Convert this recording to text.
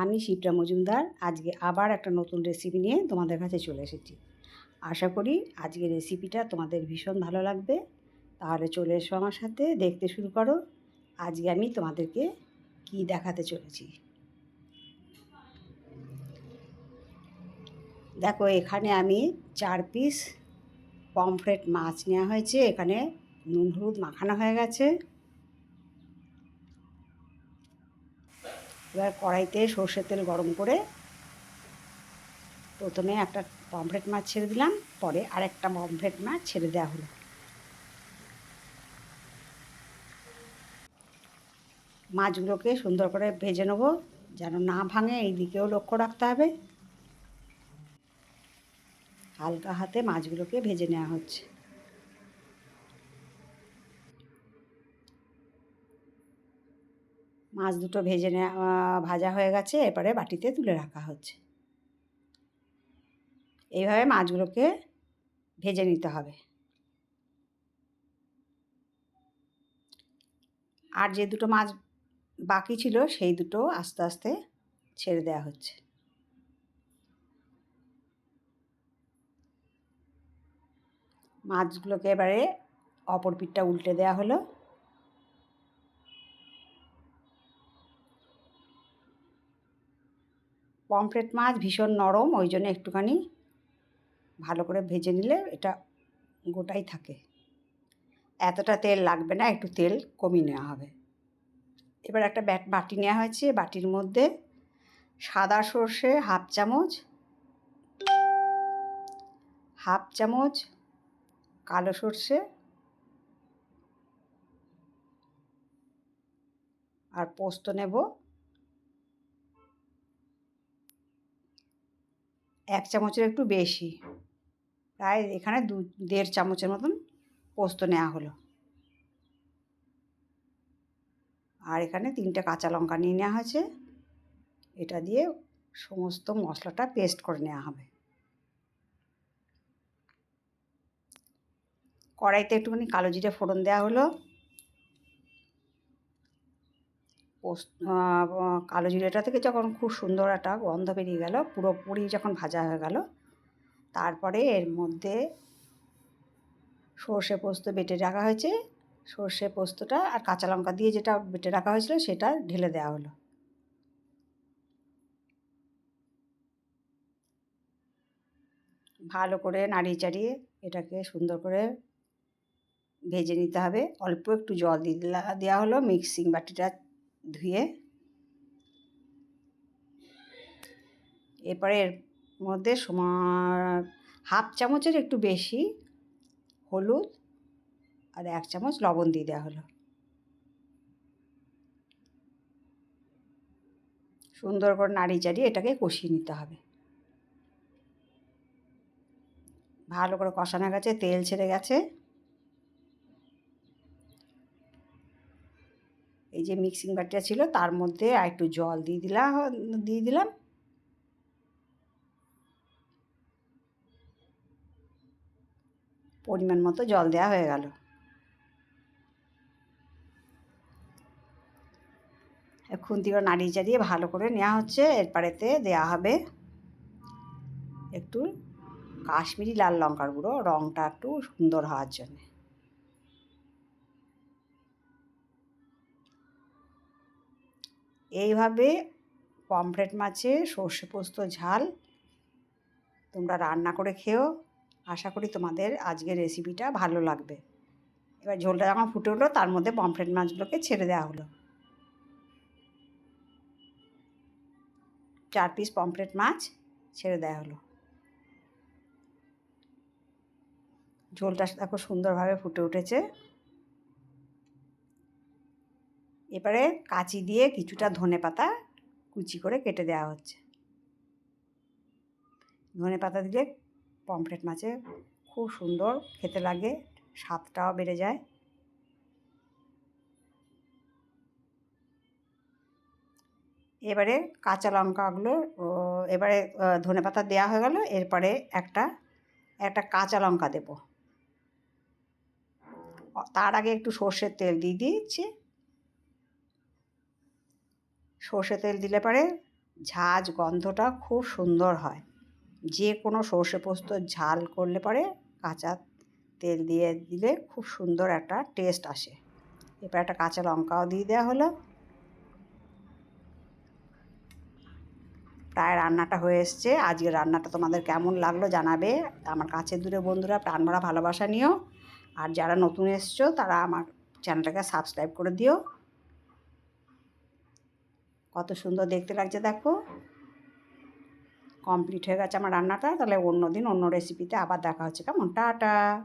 আমি শিপ্রা মজুমদার, আজকে আবার একটা নতুন রেসিপি নিয়ে তোমাদের কাছে চলে এসেছি। আশা করি আজকে রেসিপিটা তোমাদের ভীষণ ভালো লাগবে। তাহলে চলে এসো আমার সাথে, দেখতে শুরু করো। আজকে আমি তোমাদেরকে কি দেখাতে চলেছি। দেখো, এখানে আমি চার পিস পমফ্রেট মাছ নেওয়া হয়েছে। এখানে নুন, হলুদ মাখানো হয়ে গেছে। এবার কড়াইতে সর্ষের তেল গরম করে প্রথমে একটা পমফ্রেট মাছ ছেড়ে দিলাম, পরে আরেকটা পমফ্রেট মাছ ছেড়ে দেওয়া হলো। মাছগুলোকে সুন্দর করে ভেজে নেব, যেন না ভাঙে, এই দিকেও লক্ষ্য রাখতে হবে। হালকা হাতে মাছগুলোকে ভেজে নেওয়া হচ্ছে। মাছ দুটো ভেজে নেওয়া, ভাজা হয়ে গেছে, এরপরে বাটিতে তুলে রাখা হচ্ছে। এইভাবে মাছগুলোকে ভেজে নিতে হবে। আর যে দুটো মাছ বাকি ছিল, সেই দুটো আস্তে আস্তে ছেড়ে দেওয়া হচ্ছে। মাছগুলোকে এবারে অপর পিঠটা উল্টে দেওয়া হলো। পমফ্রেট মাছ ভীষণ নরম, ওই জন্য একটুখানি ভালো করে ভেজে নিলে এটা গোটাই থাকে। এতটা তেল লাগবে না, একটু তেল কমিয়ে নেওয়া হবে। এবার একটা ব্যাট, বাটি নেওয়া হয়েছে, বাটির মধ্যে সাদা সর্ষে হাফ চামচ হাফ চামচ কালো সর্ষে আর পোস্ত নেব। এক চামচের একটু বেশি। প্রায় এখানে দু, দেড় চামচের মতন পোস্ত নেওয়া হলো। আর এখানে তিনটে কাঁচা লঙ্কা নিয়ে নেওয়া হয়েছে। এটা দিয়ে সমস্ত মশলাটা পেস্ট করে নেওয়া হবে। কড়াইতে একটুখানি কালো জিরে ফোড়ন দেওয়া হলো। পোস্ত কালো জিরেটা থেকে যখন খুব সুন্দর একটা গন্ধ বেরিয়ে গেল পুরোপুরি যখন ভাজা হয়ে গেল, তারপরে এর মধ্যে সর্ষে পোস্ত বেটে রাখা হয়েছে। সর্ষে পোস্তটা আর কাঁচা লঙ্কা দিয়ে যেটা বেটে রাখা হয়েছিল সেটা ঢেলে দেওয়া হলো। ভালো করে নাড়িয়ে চাড়িয়ে এটাকে সুন্দর করে ভেজে নিতে হবে। অল্প একটু জল দিয়ে দেওয়া হলো মিক্সিং বাটিটা ধুয়ে এরপরে এর মধ্যে সময় হাফ চামচের একটু বেশি হলুদ আর এক চামচ লবণ দিয়ে দেওয়া হলো। সুন্দর করে নাড়ি চাড়িয়ে এটাকে কষিয়ে নিতে হবে। ভালো করে কষানো গেছে, তেল ছেড়ে গেছে। এই যে মিক্সিং বাটিটা ছিল, তার মধ্যে আর একটু জল দিয়ে দিলাম দিয়ে দিলাম। পরিমাণ মতো জল দেওয়া হয়ে গেল। খুন্তি করে নাড়িয়ে চাড়িয়ে ভালো করে নেওয়া হচ্ছে, এরপরেতে দেওয়া হবে একটু কাশ্মীরি লাল লঙ্কার গুঁড়ো। রঙটা একটু সুন্দর হওয়ার জন্যে। এইভাবে পমফ্রেট মাছে সর্ষে পোস্ত, ঝাল তোমরা রান্না করে খেও। আশা করি তোমাদের আজকের রেসিপিটা ভালো লাগবে। এবার ঝোলটা যখন ফুটে উঠল, তার মধ্যে পমফ্রেট মাছগুলোকে ছেড়ে দেওয়া হলো। চার পিস পমফ্রেট মাছ ছেড়ে দেওয়া হলো। ঝোলটা দেখো সুন্দরভাবে ফুটে উঠেছে। এবারে কাঁচি দিয়ে কিছুটা ধনে পাতা কুচি করে কেটে দেওয়া হচ্ছে। ধনে পাতা দিলে পমফ্রেট মাছে খুব সুন্দর খেতে লাগে, স্বাদটাও বেড়ে যায়। এবারে কাঁচা লঙ্কাগুলো এবারে ধনে পাতা দেওয়া হয়ে গেল, এরপরে একটা একটা কাঁচা লঙ্কা দেব। তার আগে একটু সর্ষের তেল দিয়ে দিয়েছি। সর্ষে তেল দিলে পরে ঝাঁঝ গন্ধটা খুব সুন্দর হয়। যে কোনো সর্ষে পোস্ত ঝাল করলে পরে কাঁচা তেল দিয়ে দিলে খুব সুন্দর একটা টেস্ট আসে। এবার একটা কাঁচা লঙ্কাও দিয়ে দেওয়া হলো। প্রায় রান্নাটা হয়ে এসছে। আজকে রান্নাটা তোমাদের কেমন লাগল জানাবে। আমার কাছের দূরে বন্ধুরা, প্রাণ ভরা ভালোবাসা নিও। আর যারা নতুন এসছো, তারা আমার চ্যানেলটাকে সাবস্ক্রাইব করে দিও। কত সুন্দর দেখতে লাগছে, দেখো। কমপ্লিট হয়ে গেছে আমার রান্নাটা, তাহলে অন্য দিন অন্য রেসিপিতে আবার দেখা হচ্ছে। কেমন? টাটা।